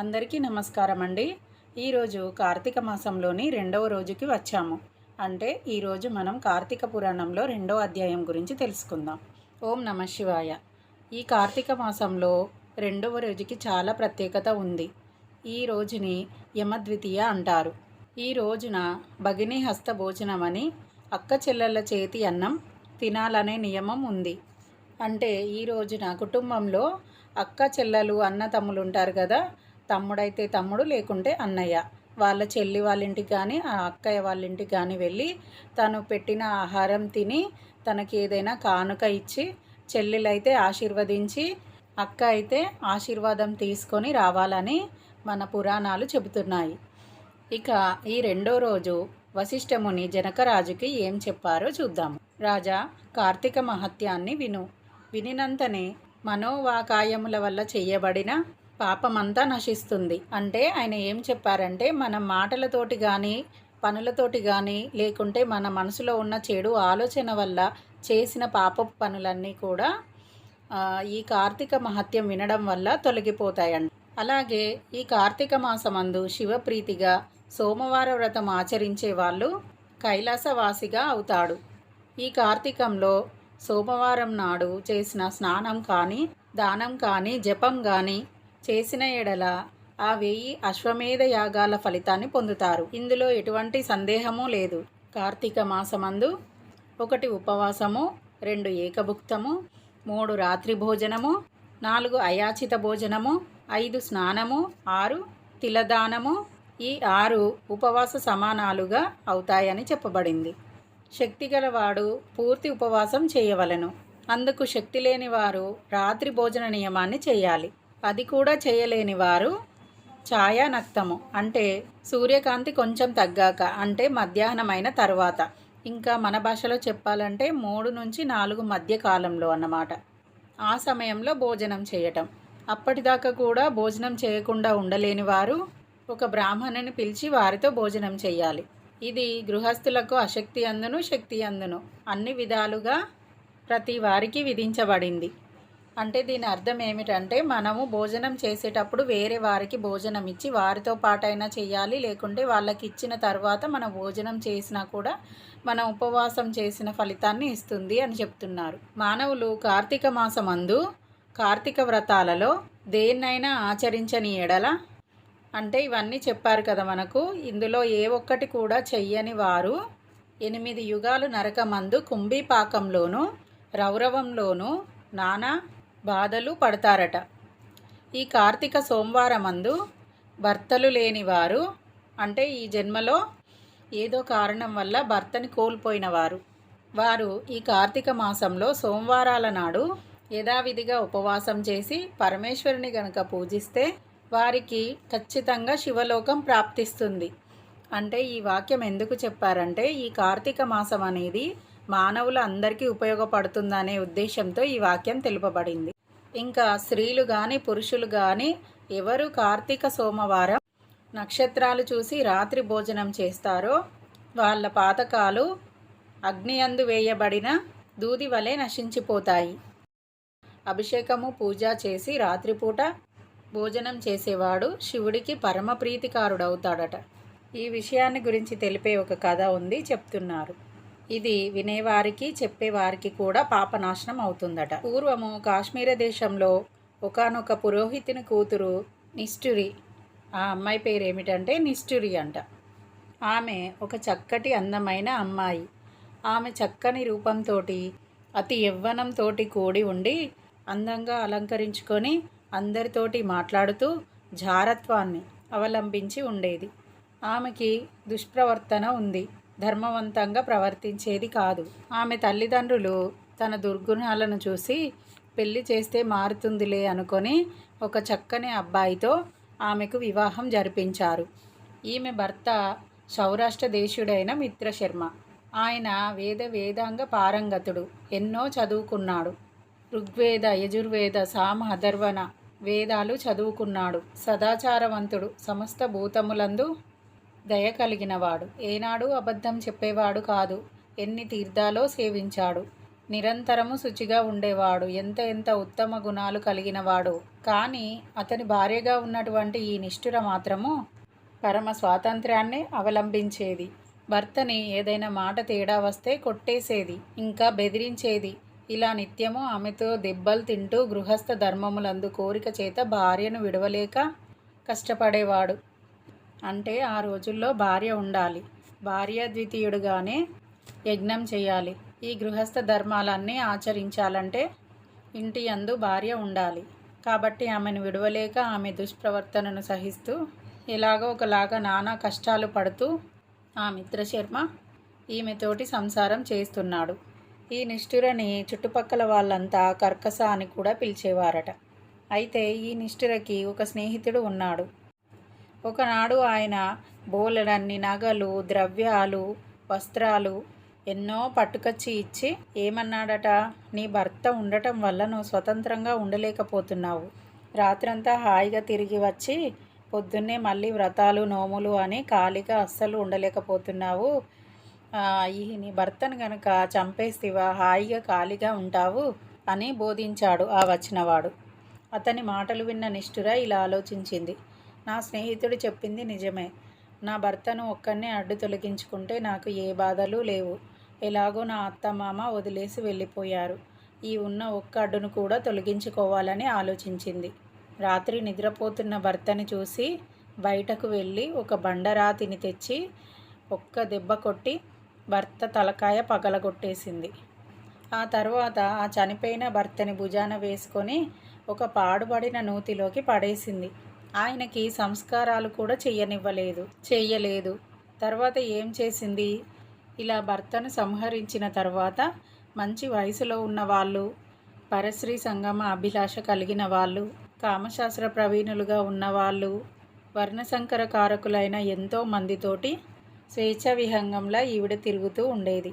అందరికీ నమస్కారం అండి ఈరోజు కార్తీక మాసంలోని రెండవ రోజుకి వచ్చాము. అంటే ఈరోజు మనం కార్తీక పురాణంలో రెండవ అధ్యాయం గురించి తెలుసుకుందాం. ఓం నమ శివాయ. ఈ కార్తీక మాసంలో రెండవ రోజుకి చాలా ప్రత్యేకత ఉంది. ఈ రోజుని యమద్వితీయ అంటారు. ఈ రోజున భగిని హస్త భోజనం అని అక్క చెల్లెళ్ళ చేతి అన్నం తినాలనే నియమం ఉంది. అంటే ఈ రోజున కుటుంబంలో అక్క చెల్లెలు అన్న తమ్ములు ఉంటారు కదా తమ్ముడైతే తమ్ముడు లేకుంటే అన్నయ్య. వాళ్ళ చెల్లి వాళ్ళ ఇంటికి కానీ ఆ అక్కయ్య వాళ్ళ ఇంటికి కానీ వెళ్ళి తను పెట్టిన ఆహారం తిని తనకి ఏదైనా కానుక ఇచ్చి చెల్లెలైతే ఆశీర్వదించి అక్క అయితే ఆశీర్వాదం తీసుకొని రావాలని మన పురాణాలు చెబుతున్నాయి. ఇక ఈ రెండో రోజు వశిష్ఠముని జనకరాజుకి ఏం చెప్పారో చూద్దాము రాజా కార్తీక మహత్యాన్ని విను. వినినంతనే మనోవాకాయముల వల్ల చేయబడిన పాపమంతా నశిస్తుంది. అంటే ఆయన ఏం చెప్పారంటే మన మాటలతోటి కానీ పనులతోటి కానీ లేకుంటే మన మనసులో ఉన్న చెడు ఆలోచన వల్ల చేసిన పాపపు పనులన్నీ కూడా ఈ కార్తీక మహత్యం వినడం వల్ల తొలగిపోతాయండి అలాగే ఈ కార్తీక మాసమందు శివప్రీతిగా సోమవార వ్రతం ఆచరించే వాళ్ళు కైలాసవాసిగా అవుతాడు. ఈ కార్తీకంలో సోమవారం నాడు చేసిన స్నానం కానీ దానం కానీ జపం కానీ చేసిన ఎడల ఆ వెయ్యి అశ్వమేధ యాగాల ఫలితాన్ని పొందుతారు. ఇందులో ఎటువంటి సందేహము లేదు. కార్తీక మాసమందు ఒకటి ఉపవాసము రెండు ఏకభుక్తము మూడు రాత్రి భోజనము నాలుగు అయాచిత భోజనము ఐదు స్నానము ఆరు తిలదానము ఈ ఆరు ఉపవాస సమానాలుగా అవుతాయని చెప్పబడింది. శక్తి గలవాడు పూర్తి ఉపవాసం చేయవలెను. అందుకు శక్తి లేని వారు రాత్రి భోజన నియమాన్ని చేయాలి. అది కూడా చేయలేని వారు ఛాయానక్తము. అంటే సూర్యకాంతి కొంచెం తగ్గాక అంటే మధ్యాహ్నమైన తర్వాత. ఇంకా మన భాషలో చెప్పాలంటే మూడు నుంచి నాలుగు మధ్య కాలంలో అన్నమాట. ఆ సమయంలో భోజనం చేయటం. అప్పటిదాకా కూడా భోజనం చేయకుండా ఉండలేని వారు ఒక బ్రాహ్మణుని పిలిచి వారితో భోజనం చేయాలి. ఇది గృహస్థులకు అశక్తి అందును శక్తి అందును. అన్ని విధాలుగా ప్రతి వారికి విధించబడింది. అంటే దీని అర్థం ఏమిటంటే మనము భోజనం చేసేటప్పుడు వేరే వారికి భోజనం ఇచ్చి వారితో పాటైనా చేయాలి లేకుంటే వాళ్ళకి ఇచ్చిన తర్వాత మనం భోజనం చేసినా కూడా మన ఉపవాసం చేసిన ఫలితాన్ని ఇస్తుంది అని చెప్తున్నారు. మానవులు కార్తీక మాసమందు కార్తీక వ్రతాలలో దేన్నైనా ఆచరించని ఎడల అంటే ఇవన్నీ చెప్పారు కదా మనకు ఇందులో ఏ ఒక్కటి కూడా చెయ్యని వారు ఎనిమిది యుగాలు నరకమందు కుంభీపాకంలోనూ రౌరవంలోనూ నానా బాధలు పడతారట. ఈ కార్తీక సోమవారమందు భర్తలు లేని వారు అంటే ఈ జన్మలో ఏదో కారణం వల్ల భర్తని కోల్పోయిన వారు వారు ఈ కార్తీక మాసంలో సోమవారాల నాడు యథావిధిగా ఉపవాసం చేసి పరమేశ్వరుని గనక పూజిస్తే వారికి ఖచ్చితంగా శివలోకం ప్రాప్తిస్తుంది. అంటే ఈ వాక్యం ఎందుకు చెప్పారంటే ఈ కార్తీక మాసం అనేది మానవుల అందరికీ ఉపయోగపడుతుందనే ఉద్దేశంతో ఈ వాక్యం తెలుపబడింది. ఇంకా స్త్రీలు కానీ పురుషులు కానీ ఎవరు కార్తీక సోమవారం నక్షత్రాలు చూసి రాత్రి భోజనం చేస్తారో వాళ్ళ పాతకాలు అగ్నియందు వేయబడిన దూది వలె నశించిపోతాయి. అభిషేకము పూజ చేసి రాత్రిపూట భోజనం చేసేవాడు శివుడికి పరమ ప్రీతికారుడవుతాడట ఈ విషయాన్ని గురించి తెలిపే ఒక కథ ఉంది చెప్తున్నారు. ఇది వినేవారికి చెప్పేవారికి కూడా పాపనాశనం అవుతుందట. పూర్వము కాశ్మీర దేశంలో ఒకానొక పురోహితుని కూతురు నిష్ఠురి. ఆ అమ్మాయి పేరు ఏమిటంటే నిష్ఠురి అంట. ఆమె ఒక చక్కటి అందమైన అమ్మాయి. ఆమె చక్కని రూపంతో అతి యవ్వనంతో కూడి ఉండి అందంగా అలంకరించుకొని అందరితోటి మాట్లాడుతూ జారత్వాన్ని అవలంబించి ఉండేది. ఆమెకి దుష్ప్రవర్తన ఉంది. ధర్మవంతంగా ప్రవర్తించేది కాదు. ఆమె తల్లిదండ్రులు తన దుర్గుణాలను చూసి పెళ్ళి చేస్తే మారుతుందిలే అనుకొని ఒక చక్కని అబ్బాయితో ఆమెకు వివాహం జరిపించారు. ఈమె భర్త సౌరాష్ట్ర దేశుడైన మిత్రశర్మ. ఆయన వేద వేదాంగ పారంగతుడు ఎన్నో చదువుకున్నాడు. ఋగ్వేద యజుర్వేద సామ అధర్వణ వేదాలు చదువుకున్నాడు. సదాచారవంతుడు సమస్త భూతములందు దయ కలిగినవాడు. ఏనాడు అబద్ధం చెప్పేవాడు కాదు. ఎన్ని తీర్థాలో సేవించాడు. నిరంతరము శుచిగా ఉండేవాడు. ఎంత ఎంత ఉత్తమ గుణాలు కలిగినవాడు. కానీ అతని భార్యగా ఉన్నటువంటి ఈ నిష్ఠుర మాత్రము పరమ స్వాతంత్ర్యాన్ని అవలంబించేది. భర్తని ఏదైనా మాట తేడా వస్తే కొట్టేసేది. ఇంకా బెదిరించేది. ఇలా నిత్యము ఆమెతో దెబ్బలు తింటూ గృహస్థ ధర్మములందు కోరిక చేత భార్యను విడవలేక కష్టపడేవాడు. అంటే ఆ రోజుల్లో భార్య ఉండాలి. భార్య ద్వితీయుడుగానే యజ్ఞం చేయాలి. ఈ గృహస్థ ధర్మాలన్నీ ఆచరించాలంటే ఇంటి యందు భార్య ఉండాలి. కాబట్టి ఆమెను విడవలేక ఆమె దుష్ప్రవర్తనను సహిస్తూ ఎలాగో ఒకలాగా నానా కష్టాలు పడుతూ ఆ మిత్రశర్మ ఈమెతోటి సంసారం చేస్తున్నాడు. ఈ నిష్ఠురని చుట్టుపక్కల వాళ్ళంతా కర్కస అని కూడా పిలిచేవారట. అయితే ఈ నిష్ఠురకి ఒక స్నేహితుడు ఉన్నాడు. ఒకనాడు ఆయన బోలెడన్ని నగలు ద్రవ్యాలు వస్త్రాలు ఎన్నో పట్టుకొచ్చి ఇచ్చి ఏమన్నాడట? నీ భర్త ఉండటం వల్ల నువ్వు స్వతంత్రంగా ఉండలేకపోతున్నావు. రాత్రంతా హాయిగా తిరిగి వచ్చి పొద్దున్నే మళ్ళీ వ్రతాలు నోములు అని ఖాళీగా అస్సలు ఉండలేకపోతున్నావు. ఈ నీ భర్తను కనుక చంపేస్తివా? హాయిగా ఖాళీగా ఉంటావు అని బోధించాడు ఆ వచ్చినవాడు. అతని మాటలు విన్న నిష్ఠుర ఇలా ఆలోచించింది. నా స్నేహితుడు చెప్పింది నిజమే. నా భర్తను ఒక్కనే అడ్డు తొలగించుకుంటే నాకు ఏ బాధలు లేవు. ఎలాగో నా అత్తమామ వదిలేసి వెళ్ళిపోయారు. ఈ ఉన్న ఒక్క అడ్డును కూడా తొలగించుకోవాలని ఆలోచించింది. రాత్రి నిద్రపోతున్న భర్తని చూసి బయటకు వెళ్ళి ఒక బండరాతిని తెచ్చి ఒక్క దెబ్బ కొట్టి భర్త తలకాయ పగలగొట్టేసింది. ఆ తర్వాత ఆ చనిపోయిన భర్తని భుజాన వేసుకొని ఒక పాడుబడిన నూతిలోకి పడేసింది. ఆయనకి సంస్కారాలు కూడా చెయ్యనివ్వలేదు. చెయ్యలేదు. తర్వాత ఏం చేసింది? ఇలా భర్తను సంహరించిన తర్వాత మంచి వయసులో ఉన్న వాళ్ళు పరశ్రీ సంగమ అభిలాష కలిగిన వాళ్ళు కామశాస్త్ర ప్రవీణులుగా ఉన్నవాళ్ళు వర్ణశంకర కారకులైన ఎంతో మందితోటి స్వేచ్ఛ విహంగంలా ఈవిడ తిరుగుతూ ఉండేది.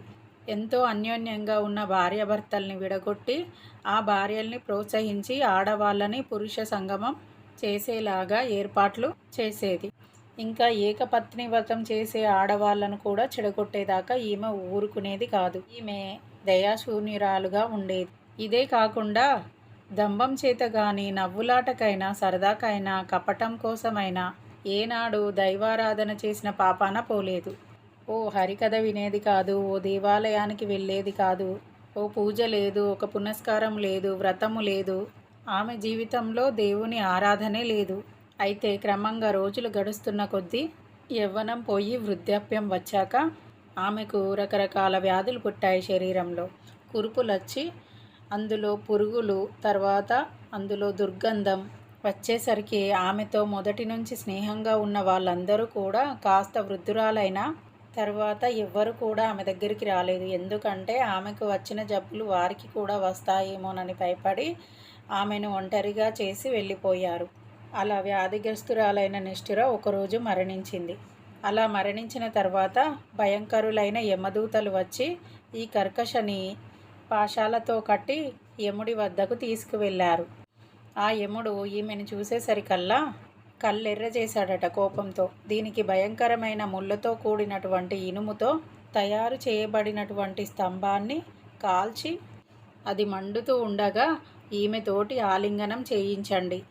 ఎంతో అన్యోన్యంగా ఉన్న భార్యాభర్తల్ని విడగొట్టి ఆ భార్యల్ని ప్రోత్సహించి ఆడవాళ్ళని పురుష సంగమం చేసేలాగా ఏర్పాట్లు చేసేది. ఇంకా ఏకపత్ని వ్రతం చేసే ఆడవాళ్ళను కూడా చెడగొట్టేదాకా ఈమె ఊరుకునేది కాదు. ఈమె దయాశూన్యురాలుగా ఉండేది. ఇదే కాకుండా దంభం చేత గాని నవ్వులాటకైనా సరదాకైనా కపటం కోసమైనా ఏనాడు దైవారాధన చేసిన పాపాన పోలేదు. ఓ హరికథ వినేది కాదు ఓ దేవాలయానికి వెళ్ళేది కాదు ఓ పూజ లేదు ఒక పునస్కారం లేదు వ్రతము లేదు ఆమె జీవితంలో దేవుని ఆరాధనే లేదు. అయితే క్రమంగా రోజులు గడుస్తున్న కొద్దీ యవ్వనం పోయి వృద్ధాప్యం వచ్చాక ఆమెకు రకరకాల వ్యాధులు పుట్టాయి శరీరంలో. కురుపులు వచ్చి అందులో పురుగులు తర్వాత అందులో దుర్గంధం వచ్చేసరికి ఆమెతో మొదటి నుంచి స్నేహంగా ఉన్న వాళ్ళందరూ కూడా కాస్త వృద్ధురాలైన తర్వాత ఎవ్వరు కూడా ఆమె దగ్గరికి రాలేదు. ఎందుకంటే ఆమెకు వచ్చిన జబ్బులు వారికి కూడా వస్తాయేమోనని భయపడి ఆమెను ఒంటరిగా చేసి వెళ్ళిపోయారు. అలా వ్యాధిగ్రస్తురాలైన నిష్ఠుర ఒకరోజు మరణించింది. అలా మరణించిన తర్వాత భయంకరులైన యమదూతలు వచ్చి ఈ కర్కశని పాశాలతో కట్టి యముడి వద్దకు తీసుకువెళ్ళారు. ఆ యముడు ఈమెను చూసేసరికల్లా కళ్ళెర్ర చేశాడట కోపంతో. దీనికి భయంకరమైన ముళ్ళతో కూడినటువంటి ఇనుముతో తయారు చేయబడినటువంటి స్తంభాన్ని కాల్చి అది మండుతూ ఉండగా ఈమెతోటి ఆలింగనం చేయించండి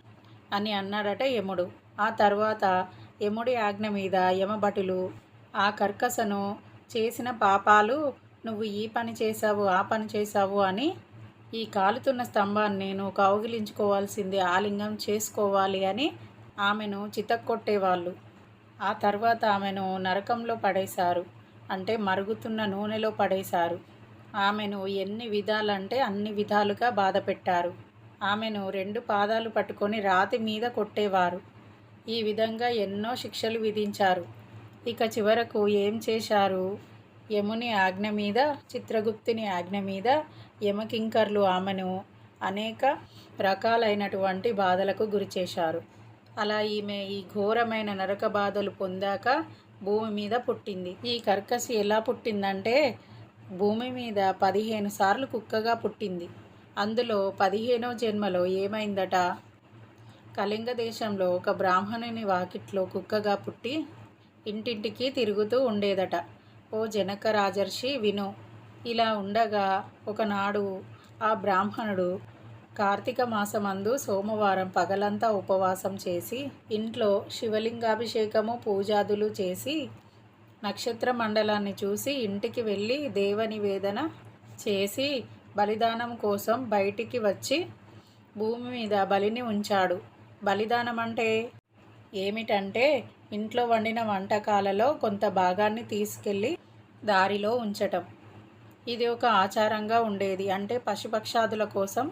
అని అన్నాడట యముడు. ఆ తర్వాత యముడి ఆజ్ఞ మీద యమభటులు ఆ కర్కసను చేసిన పాపాలు నువ్వు ఈ పని చేశావు ఆ పని చేశావు అని ఈ కాలుతున్న స్తంభాన్ని నువ్వు కౌగిలించుకోవాల్సింది ఆలింగం చేసుకోవాలి అని ఆమెను చితక్కొట్టేవాళ్ళు. ఆ తర్వాత ఆమెను నరకంలో పడేశారు. అంటే మరుగుతున్న నూనెలో పడేశారు. ఆమెను ఎన్ని విధాలంటే అన్ని విధాలుగా బాధ పెట్టారు ఆమెను రెండు పాదాలు పట్టుకొని రాతి మీద కొట్టేవారు. ఈ విధంగా ఎన్నో శిక్షలు విధించారు. ఇక చివరకు ఏం చేశారు? యముని ఆజ్ఞ మీద చిత్రగుప్తుని ఆజ్ఞ మీద యమకింకర్లు ఆమెను అనేక రకాలైనటువంటి బాధలకు గురి చేశారు. అలా ఈమె ఈ ఘోరమైన నరక బాధలు పొందాక భూమి మీద పుట్టింది. ఈ కర్కసి ఎలా పుట్టిందంటే భూమి మీద పదిహేను సార్లు కుక్కగా పుట్టింది. అందులో పదిహేనో జన్మలో ఏమైందట? కళింగ దేశంలో ఒక బ్రాహ్మణుని వాకిట్లో కుక్కగా పుట్టి ఇంటింటికి తిరుగుతూ ఉండేదట. ఓ జనక రాజర్షి విను ఇలా ఉండగా ఒకనాడు ఆ బ్రాహ్మణుడు కార్తీక మాసమందు సోమవారం పగలంతా ఉపవాసం చేసి ఇంట్లో శివలింగాభిషేకము పూజాదులు చేసి నక్షత్ర మండలాన్ని చూసి ఇంటికి వెళ్ళి దేవనివేదన చేసి బలిదానం కోసం బయటికి వచ్చి భూమి మీద బలిని ఉంచాడు. బలిదానం అంటే ఏమిటంటే ఇంట్లో వండిన వంటకాలలో కొంత భాగాన్ని తీసుకెళ్ళి దారిలో ఉంచటం. ఇది ఒక ఆచారంగా ఉండేది. అంటే పశుపక్షాదుల కోసం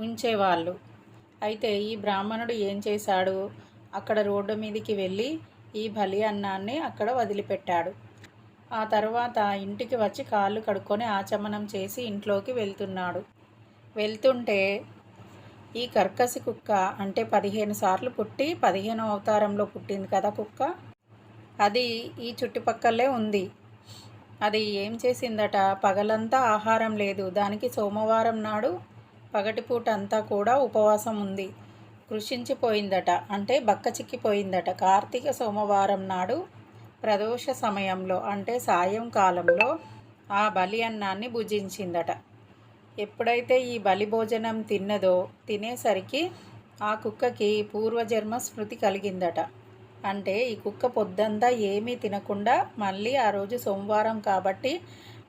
ఉంచేవాళ్ళు. అయితే ఈ బ్రాహ్మణుడు ఏం చేశాడు? అక్కడ రోడ్డు మీదకి వెళ్ళి ఈ బలి అన్నాన్ని అక్కడ వదిలిపెట్టాడు. ఆ తర్వాత ఇంటికి వచ్చి కాళ్ళు కడుక్కొని ఆచమనం చేసి ఇంట్లోకి వెళ్తున్నాడు. వెళ్తుంటే ఈ కర్కసి కుక్క అంటే పదిహేను సార్లు పుట్టి పదిహేను అవతారంలో పుట్టింది కదా కుక్క? అది ఈ చుట్టుపక్కలే ఉంది. అది ఏం చేసిందట? పగలంతా ఆహారం లేదు. దానికి సోమవారం నాడు పగటిపూట అంతా కూడా ఉపవాసం ఉంది. కృషించిపోయిందట. అంటే బక్క చిక్కిపోయిందట. కార్తీక సోమవారం నాడు ప్రదోష సమయంలో అంటే సాయంకాలంలో ఆ బలి అన్నాన్ని భుజించిందట. ఎప్పుడైతే ఈ బలి భోజనం తిన్నదో తినేసరికి ఆ కుక్కకి పూర్వజన్మ స్మృతి కలిగిందట. అంటే ఈ కుక్క పొద్దంతా ఏమీ తినకుండా మళ్ళీ ఆ రోజు సోమవారం కాబట్టి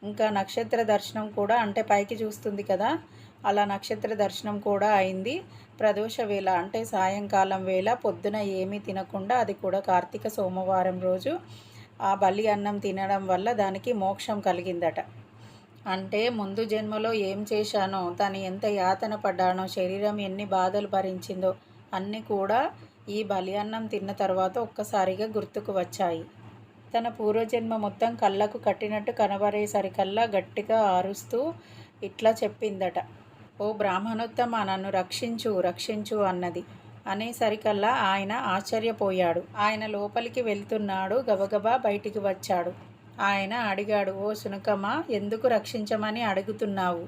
ఇంకా నక్షత్ర దర్శనం కూడా అంటే పైకి చూస్తుంది కదా అలా నక్షత్ర దర్శనం కూడా అయింది. ప్రదోష వేళ అంటే సాయంకాలం వేళ పొద్దున ఏమీ తినకుండా అది కూడా కార్తీక సోమవారం రోజు ఆ బలి అన్నం తినడం వల్ల దానికి మోక్షం కలిగిందట. అంటే ముందు జన్మలో ఏం చేశానో తను ఎంత యాతన పడ్డానో శరీరం ఎన్ని బాధలు భరించిందో అన్నీ కూడా ఈ బలి అన్నం తిన్న తర్వాత ఒక్కసారిగా గుర్తుకు వచ్చాయి. తన పూర్వజన్మ మొత్తం కళ్ళకు కట్టినట్టు కనబడేసరికల్లా గట్టిగా ఆరుస్తూ ఇట్లా చెప్పిందట. ఓ బ్రాహ్మణోత్తమ నన్ను రక్షించు రక్షించు అన్నది అనేసరికల్లా ఆయన ఆశ్చర్యపోయాడు. ఆయన లోపలికి వెళ్తున్నాడు గబగబా బయటికి వచ్చాడు. ఆయన అడిగాడు ఓ సునకమ్మ ఎందుకు రక్షించమని అడుగుతున్నావు?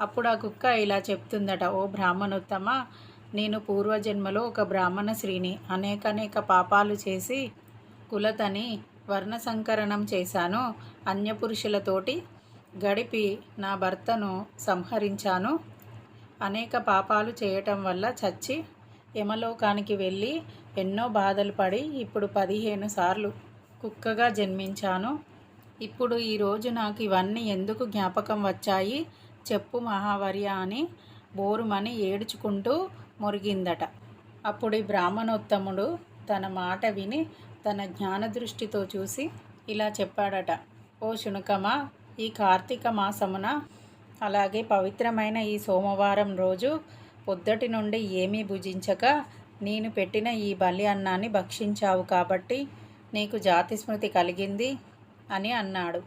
అప్పుడు ఆ కుక్క ఇలా చెప్తుందట ఓ బ్రాహ్మణోత్తమ నేను పూర్వజన్మలో ఒక బ్రాహ్మణ స్త్రీని అనేకనేక పాపాలు చేసి కులతని వర్ణ సంకరణం చేశాను. అన్యపురుషులతోటి గడిపి నా భర్తను సంహరించాను. అనేక పాపాలు చేయటం వల్ల చచ్చి యమలోకానికి వెళ్ళి ఎన్నో బాధలు పడి ఇప్పుడు పదిహేను సార్లు కుక్కగా జన్మించాను. ఇప్పుడు ఈరోజు నాకు ఇవన్నీ ఎందుకు జ్ఞాపకం వచ్చాయి? చెప్పు మహావర్య అని బోరుమని ఏడ్చుకుంటూ మురిగిందట. అప్పుడు ఈ బ్రాహ్మణోత్తముడు తన మాట విని తన జ్ఞాన దృష్టితో చూసి ఇలా చెప్పాడట ఓ శునకమా ఈ కార్తీక మాసమున అలాగే పవిత్రమైన ఈ సోమవారం రోజు పొద్దటి నుండి ఏమీ భుజించక నేను పెట్టిన ఈ బలి అన్నాన్ని భక్షించావు కాబట్టి నీకు జాతి స్మృతి కలిగింది అని అన్నాడు.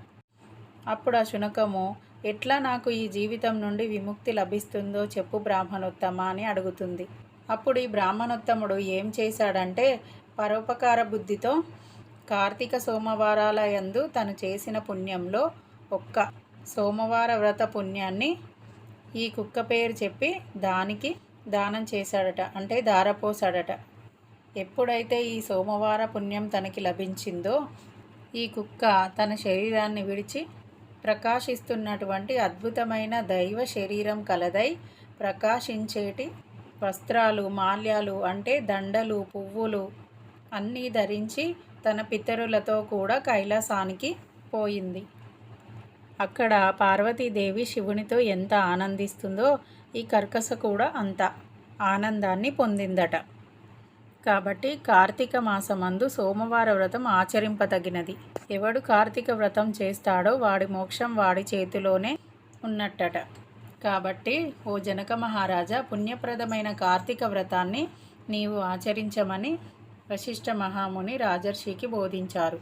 అప్పుడు ఆ శునకము ఎట్లా నాకు ఈ జీవితం నుండి విముక్తి లభిస్తుందో చెప్పు బ్రాహ్మణోత్తమ అని అడుగుతుంది. అప్పుడు ఈ బ్రాహ్మణోత్తముడు ఏం చేశాడంటే పరోపకార బుద్ధితో కార్తీక సోమవారాల యందు తను చేసిన పుణ్యంలో ఒక్క సోమవార వ్రత పుణ్యాన్ని ఈ కుక్క పేరు చెప్పి దానికి దానం చేశాడట. అంటే దారపోసాడట ఎప్పుడైతే ఈ సోమవార పుణ్యం తనకి లభించిందో ఈ కుక్క తన శరీరాన్ని విడిచి ప్రకాశిస్తున్నటువంటి అద్భుతమైన దైవ శరీరం కలదై ప్రకాశించేటి వస్త్రాలు మాల్యాలు అంటే దండలు పువ్వులు అన్నీ ధరించి తన పితరులతో కూడా కైలాసానికి పోయింది. అక్కడ పార్వతీదేవి శివునితో ఎంత ఆనందిస్తుందో ఈ కర్కస కూడా అంత ఆనందాన్ని పొందిందట. కాబట్టి కార్తీక మాసమందు సోమవార వ్రతం ఆచరింపదగినది. ఎవడు కార్తీక వ్రతం చేస్తాడో వాడి మోక్షం వాడి చేతిలోనే ఉన్నట్టట. కాబట్టి ఓ జనక మహారాజా పుణ్యప్రదమైన కార్తీక వ్రతాన్ని నీవు ఆచరించమని వశిష్ఠ మహాముని రాజర్షికి బోధించారు.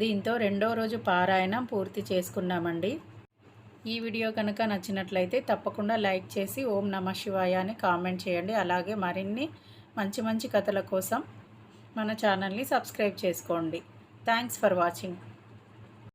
దీంతో రెండో రోజు పారాయణం పూర్తి చేసుకున్నామండి. ఈ వీడియో కనుక నచ్చినట్లయితే తప్పకుండా లైక్ చేసి ఓం నమ శివాయ అని కామెంట్ చేయండి. అలాగే మరిన్ని మంచి మంచి కథల కోసం మన ఛానల్ని సబ్స్క్రైబ్ చేసుకోండి. Thanks for watching.